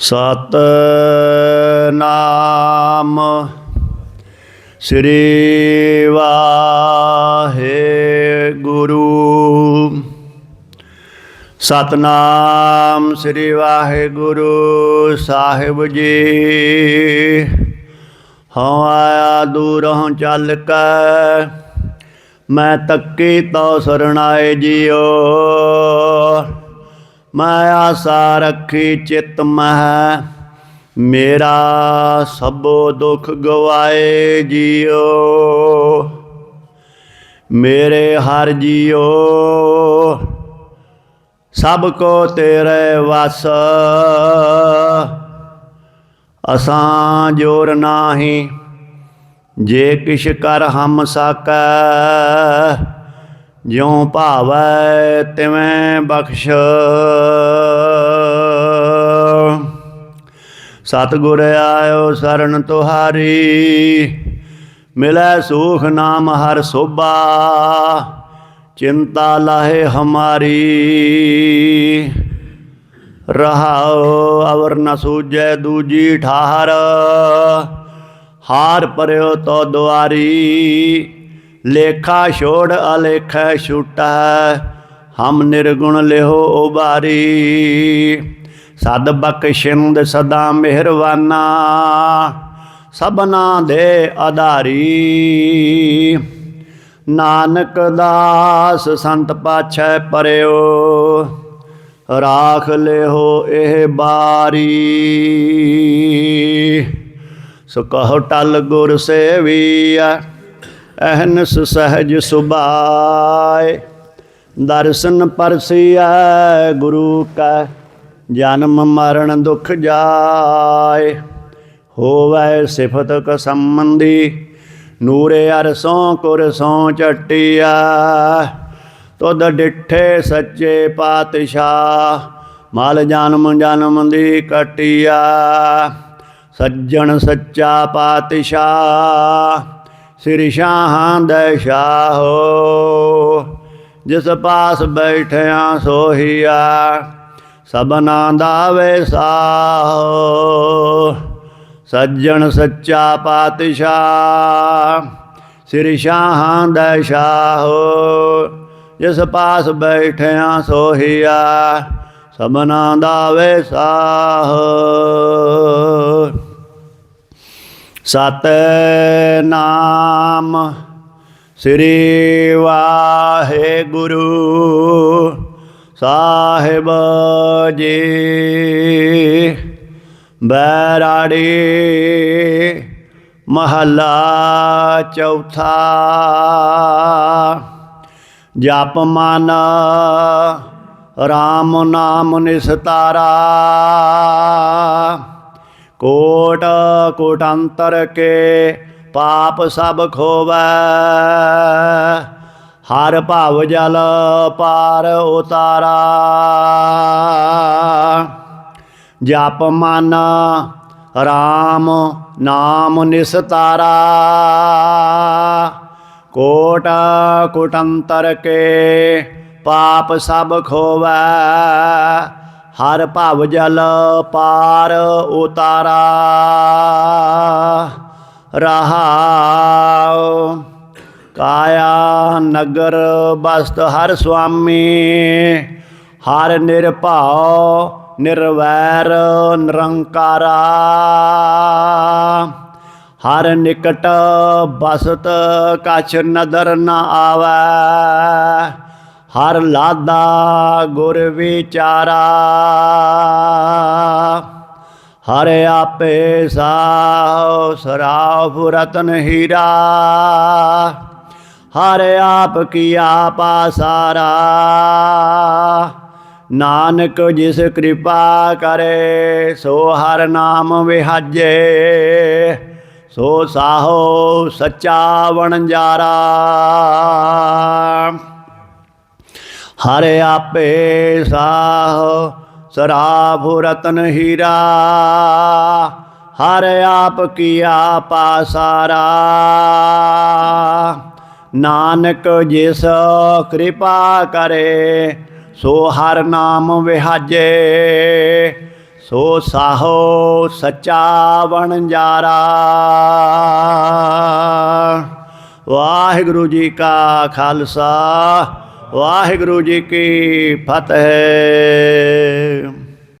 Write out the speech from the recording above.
ਸਤ ਨਾਮ ਸ੍ਰੀ ਵਾਹਿਗੁਰੂ। ਸਤਨਾਮ ਸ੍ਰੀ ਵਾਹਿਗੁਰੂ ਸਾਹਿਬ ਜੀ। ਹਉ ਆਇਆ ਦੂਰੋਂ ਚੱਲ ਕੇ, ਮੈਂ ਤੱਕੀ ਤੋ ਸਰਣਾਏ ਜਿਓ। ਮੈਂ ਆਸਾ ਰੱਖੀ ਚਿਤ ਮਹਿ, ਮੇਰਾ ਸਭੋ ਦੁੱਖ ਗਵਾਏ ਜਿਓ। ਮੇਰੇ ਹਰ ਜੀਓ, ਸਭ ਕੋ ਤੇਰੇ ਵਸ। ਅਸਾਂ ਜੋਰ ਨਾਹੀ, ਜੇ ਕਿਛ ਕਰ ਹਮ ਸਕੈ ਜਿਉ ਭਾਵੈ ਤਿਵੇਂ ਬਖਸ਼। ਸਤਿਗੁਰ ਆਇਓ ਸਰਣ ਤੁਹਾਰੀ, ਮਿਲੈ ਸੁਖ ਨਾਮ ਹਰ ਸੋਭਾ, ਚਿੰਤਾ ਲਾਹੇ ਹਮਾਰੀ। ਰਹਾਉ ਅਵਰ ਨ ਸੂਜੈ ਦੂਜੀ ਠਾਹਰ, ਹਾਰ ਪਰਿਓ ਤੋ ਦੁਆਰੀ। ਲੇਖਾ ਛੋੜ ਅਲੇਖੈ ਛੁਟੈ, ਹਮ ਨਿਰਗੁਣ ਲਿਹੋ ਉਬਾਰੀ। ਸਦ ਬਖਸ਼ਿੰਦ ਸਦਾ ਮਿਹਰਵਾਨਾ ਸਭਨਾ ਦੇ ਆਧਾਰੀ। ਨਾਨਕ ਦਾਸ ਸੰਤ ਪਾਛੈ ਪਰਿਓ, ਰਾਖ ਲਿਓ ਇਹ ਬਾਰੀ। ਸੋ ਕਹੋ ਟਲ ਗੁਰ ਸੇਵੀਐ ਅਹਨਸ ਸਹਿਜ ਸੁਭਾਏ, ਦਰਸ਼ਨ ਪਰਸਿਆ ਗੁਰੂ ਕੈ, ਜਨਮ ਮਰਨ ਦੁਖ ਜਾਏ। ਹੋਵੇ ਸਿਫਤ ਕ ਸੰਬੰਧੀ, ਨੂਰੇ ਅਰਸੋਂ ਕੁਰਸੋਂ ਚਟਿਆ ਤੁਧ ਡਿਠੇ ਸੱਚੇ ਪਾਤਸ਼ਾਹ, ਮਾਲ ਜਨਮ ਜਨਮ ਦੀ ਕਟਿਆ ਸੱਜਣ ਸੱਚਾ ਪਾਤਸ਼ਾਹ ਸ੍ਰੀ ਸ਼ਾਹਾਂ ਦੇ ਸ਼ਾਹੋ। ਜਿਸ ਪਾਸ ਬੈਠਿਆ ਸੋਹੀਆ ਸਬਨਾ ਦਾ ਵੈਸਾਹੋ। ਸੱਜਣ ਸੱਚਾ ਪਾਤਸ਼ਾਹ, ਸ੍ਰੀ ਸ਼ਾਹਾਂ ਦਾ ਸ਼ਾਹੋ। ਜਿਸ ਪਾਸ ਬੈਠਿਆ ਸੋਹੀਆ ਸਬਨਾ ਦਾ ਵੈਸਾਹੋ। ਸਤ ਨਾਮ ਸ੍ਰੀ ਵਾਹਿਗੁਰੂ ਸਾਹਿਬ ਜੀ। ਬੈਰਾੜੀ ਮਹੱਲਾ ਚੌਥਾ। ਜਪ ਮਨ RAM ਨਾਮ ਨਿਸਤਾਰਾ। ਕੋਟ ਕੋਟੰਤਰ ਕੇ ਪਾਪ ਸਭ ਖੋਵੈ। ਹਰ ਭਵ ਜਲ ਪਾਰ ਉਤਾਰਾ। ਜਪ ਮਨ RAM ਨਾਮ ਨਿਸਤਾਰਾ। ਕੋਟ ਕੁਟੰਤਰ ਕੇ ਪਾਪ ਸਭ ਖੋਵੈ। ਹਰ ਭਵ ਜਲ ਪਾਰ ਉਤਾਰਾ। ਰਹਾਉ। ਕਾਇਆ ਨਗਰ ਬਸਤ ਹਰ ਸੁਆਮੀ। ਹਰ ਨਿਰਭਉ, ਨਿਰਵੈਰ, ਨਿਰੰਕਾਰਾ। ਹਰ ਨਿਕਟ ਬਸਤ, ਕਛ ਨਦਰ ਨ ਆਵੈ। ਹਰ ਲਾਦਾ ਗੁਰ ਵਿਚਾਰਾ। ਹਰ ਆਪੇ ਸਾਉ ਸਰਾਫ ਰਤਨ ਹੀਰਾ। ਹਰ ਆਪ ਕੀਆ ਪਾਸਾਰਾ ਨਾਨਕ ਜਿਸ ਕਿਰਪਾ ਕਰੇ, ਸੋ ਹਰ ਨਾਮ ਵਿਹਾਜੇ। ਸੋ ਸਾਹੋ ਸੱਚਾ ਵਣਜਾਰਾ। ਹਰ ਆਪੇ ਸਾਹ, ਸਰਾਭ ਰਤਨ ਹੀਰਾ। ਹਰ ਆਪ ਕੀਆ ਪਾਸਾਰਾ ਨਾਨਕ ਜਿਸ ਕਿਰਪਾ ਕਰੇ, ਸੋ ਹਰ ਨਾਮ ਵਿਹਾਜੇ। ਸੋ ਸਾਹੋ ਸੱਚਾ ਵਣਜਾਰਾ ਵਾਹਿਗੁਰੂ ਜੀ ਕਾ ਖਾਲਸਾ। ਵਾਹਿਗੁਰੂ ਜੀ ਕੀ ਫਤਿਹ।